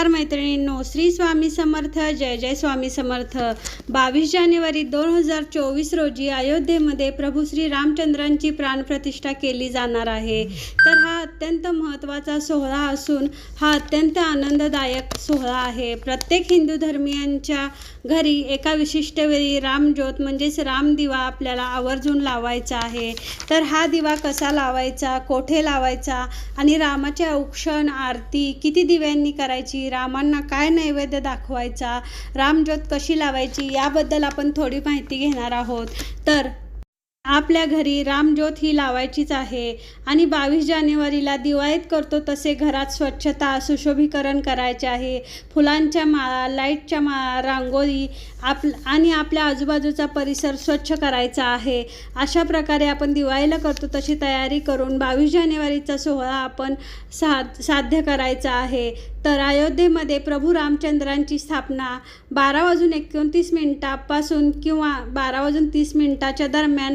नमस्कार मैत्रिणींनो श्री स्वामी समर्थ जय जय स्वामी समर्थ. बावीस जानेवारी दोन हजार चोवीस रोजी अयोध्येमध्ये प्रभू श्री रामचंद्रांची प्राणप्रतिष्ठा केली जाणार आहे. तर हा अत्यंत महत्त्वाचा सोहळा असून हा अत्यंत आनंददायक सोहळा आहे. प्रत्येक हिंदू धर्मियांच्या घरी एका विशिष्ट वेळी रामज्योत म्हणजेच रामदिवा आपल्याला आवर्जून लावायचा आहे. तर हा दिवा कसा लावायचा कोठे लावायचा आणि रामाचे औक्षण आरती किती दिव्यांनी करायची रामांना काय नैवेद्य दाखवायचा? रामज्योत कशी लावायची? याबद्दल आपण थोडी माहिती घेणार आहोत. तर आपल्या घरी रामज्योत ही लावायचीच आहे आणि बावीस जानेवारीला दिवाळीत करतो तसे घरात स्वच्छता सुशोभीकरण करायचे आहे. फुलांच्या माळा लाईटच्या माळा रांगोळी आप आणि आपल्या आजूबाजूचा परिसर स्वच्छ करायचा आहे. अशा प्रकारे आपण दिवाळीला करतो तशी तयारी करून बावीस जानेवारीचा सोहळा आपण सा साध्य करायचा आहे. तर अयोध्येमध्ये प्रभू रामचंद्रांची स्थापना बारा वाजून एकोणतीस मिनिटापासून किंवा बारा वाजून तीस मिनिटाच्या दरम्यान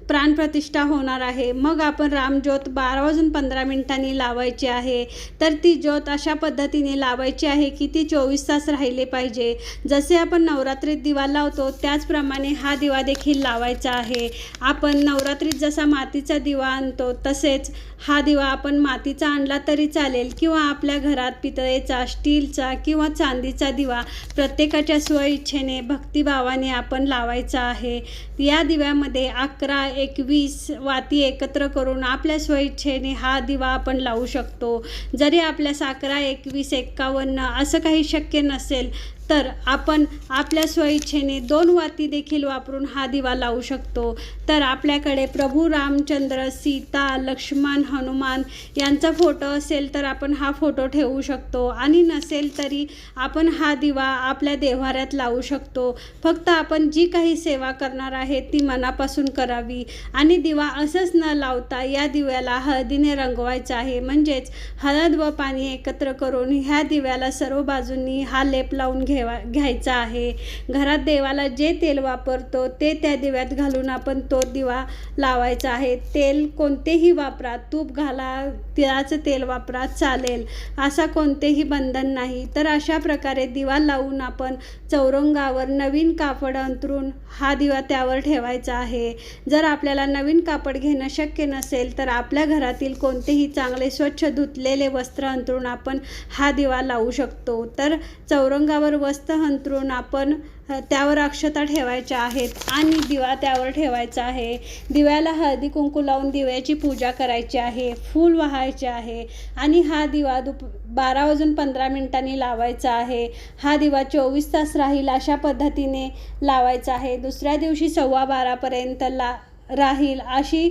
प्राणप्रतिष्ठा होणार आहे. मग आपण रामज्योत बारा वाजून पंधरा मिनिटांनी लावायची आहे. तर ती ज्योत अशा पद्धतीने लावायची आहे की ती चोवीस तास राहिले पाहिजे. जसे आपण नवरात्रीत दिवा लावतो त्याचप्रमाणे हा दिवा देखील लावायचा आहे. आपण नवरात्रीत जसा मातीचा दिवा आणतो तसेच हा दिवा आपण मातीचा आणला तरी चालेल किंवा आपल्या घरात पितळेचा स्टीलचा किंवा चांदीचा दिवा प्रत्येकाच्या स्वइच्छेने भक्तिभावाने आपण लावायचा आहे. या दिव्यामध्ये अकरा एकवीस वाती एकत्र करून आपल्या स्वइच्छेने हा दिवा आपण लावू शकतो. जरी आपल्या साकरा एकवीस एक्कावन्न असं काही शक्य नसेल तर आपण आपल्या स्वइच्छेने दोन वाती देखील वापरून हा दिवा लावू शकतो. तर आपल्याकडे प्रभू रामचंद्र सीता लक्ष्मण हनुमान यांचा फोटो असेल तर आपण हा फोटो ठेवू शकतो. आणि नसेल तरी आपण हा दिवा आपल्या देव्हाऱ्यात लावू शकतो. फक्त आपण जी काही सेवा करणार आहे ती मनापासून करावी. आणि दिवा असंच न लावता या दिव्याला हळदीने रंगवायचं आहे. म्हणजेच हळद व पाणी एकत्र करून ह्या दिव्याला सर्व बाजूंनी हा लेप लावून घेवा घ्यायचा आहे. घरात देवाला जे तेल वापरतो ते त्या दिव्यात घालून आपण तो दिवा लावायचा आहे. तेल कोणतेही वापरा तूप घाला तिळाचं तेल वापरा चालेल. असा कोणतेही बंधन नाही. तर अशा प्रकारे दिवा लावून आपण चौरंगावर नवीन कापड अंतरून हा दिवा त्यावर ठेवायचा आहे. जर आपल्याला नवीन कापड घेणं शक्य नसेल तर आपल्या घरातील कोणतेही चांगले स्वच्छ धुतलेले वस्त्र अंतरून आपण हा दिवा लावू शकतो. तर चौरंगावर वस्त्र अंतरून आपण त्यावर अक्षता ठेवायच्या आहेत आणि दिवा त्यावर ठेवायचा आहे. दिव्याला हळदी कुंकू लावून दिव्याची पूजा करायची आहे. फूल वाहायचे आहे आणि हा दिवा दुप बारा वाजून पंधरा मिनिटांनी लावायचा आहे. हा दिवा चोवीस तास राहील अशा पद्धतीने लावायचा आहे. दुसऱ्या दिवशी सव्वा बारापर्यंत ला राहील अशी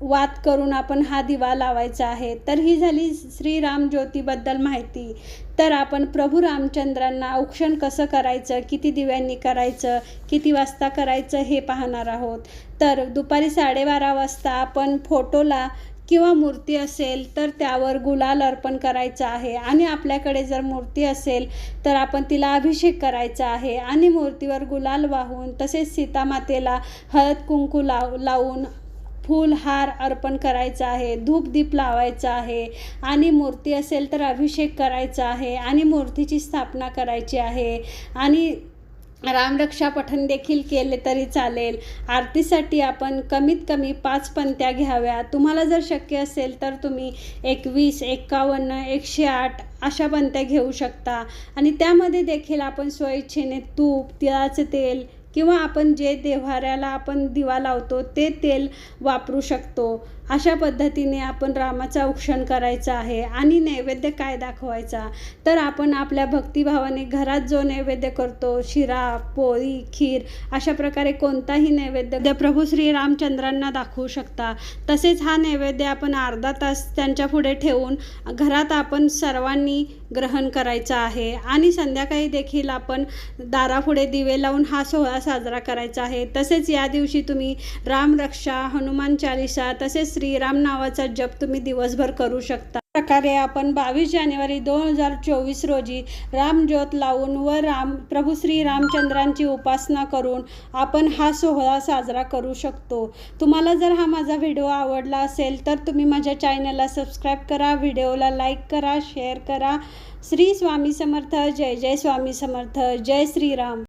वाद करून आपण हा दिवा लावायचा आहे. तर ही झाली श्रीराम ज्योतीबद्दल माहिती. तर आपण प्रभू रामचंद्रांना औक्षण कसं करायचं किती दिव्यांनी करायचं किती वाजता करायचं हे पाहणार आहोत. तर दुपारी साडेबारा वाजता आपण फोटोला किंवा मूर्ती असेल तर त्यावर गुलाल अर्पण करायचं आहे. आणि आपल्याकडे जर मूर्ती असेल तर आपण तिला अभिषेक करायचा आहे. आणि मूर्तीवर गुलाल वाहून तसेच सीतामातेला हळद कुंकू लाव लावून फूल हार अर्पण करायचा आहे धूप दीप लावायचा आहे आणि मूर्ती असेल तर अभिषेक करायचा आहे आणि मूर्तीची स्थापना करायची आहे आणि रामरक्षा पठण देखील केले तरी चालेल. आरतीसाठी आपण कमीत कमी पाच पंत्या घ्याव्या. तुम्हाला जर शक्य असेल तर तुम्ही एकवीस एक्कावन्न एकशे आठ अशा पंत्या घेऊ शकता. आणि त्यामध्ये देखील आपण स्वइच्छेने तूप तिळाचं तेल किंवा आपण जे देव्हाऱ्याला आपण दिवा लावतो ते तेल वापरू शकतो. अशा पद्धतीने आपण रामाचा उक्षण करायचं आहे आणि नैवेद्य काय दाखवायचा? तर आपण आपल्या भक्तिभावाने घरात जो नैवेद्य करतो शिरा पोळी खीर अशा प्रकारे कोणताही नैवेद्य प्रभू श्री रामचंद्रांना दाखवू शकता तसेच हा नैवेद्य आपण अर्धा तास त्यांच्या पुढे ठेवून घरात आपण सर्वांनी ग्रहण करायचा आहे. आणि संध्याकाळी देखील आपण दारापुढे दिवे लावून हा सोहळा साजरा करायचा आहे. तसेच या दिवशी तुम्ही रामरक्षा हनुमान चालिसा तसेच श्रीराम नावाचा जप तुम्ही दिवसभर करू शकता. प्रकारे आपण बावीस जानेवारी दोन हजार चोवीस रोजी रामज्योत लावून व राम प्रभू श्री रामचंद्रांची उपासना करून आपण हा सोहळा साजरा करू शकतो. तुम्हाला जर हा माझा व्हिडिओ आवडला असेल तर तुम्ही माझ्या चॅनलला सबस्क्राईब करा व्हिडिओला लाईक करा शेअर करा. श्री स्वामी समर्थ जय जय स्वामी समर्थ जय श्रीराम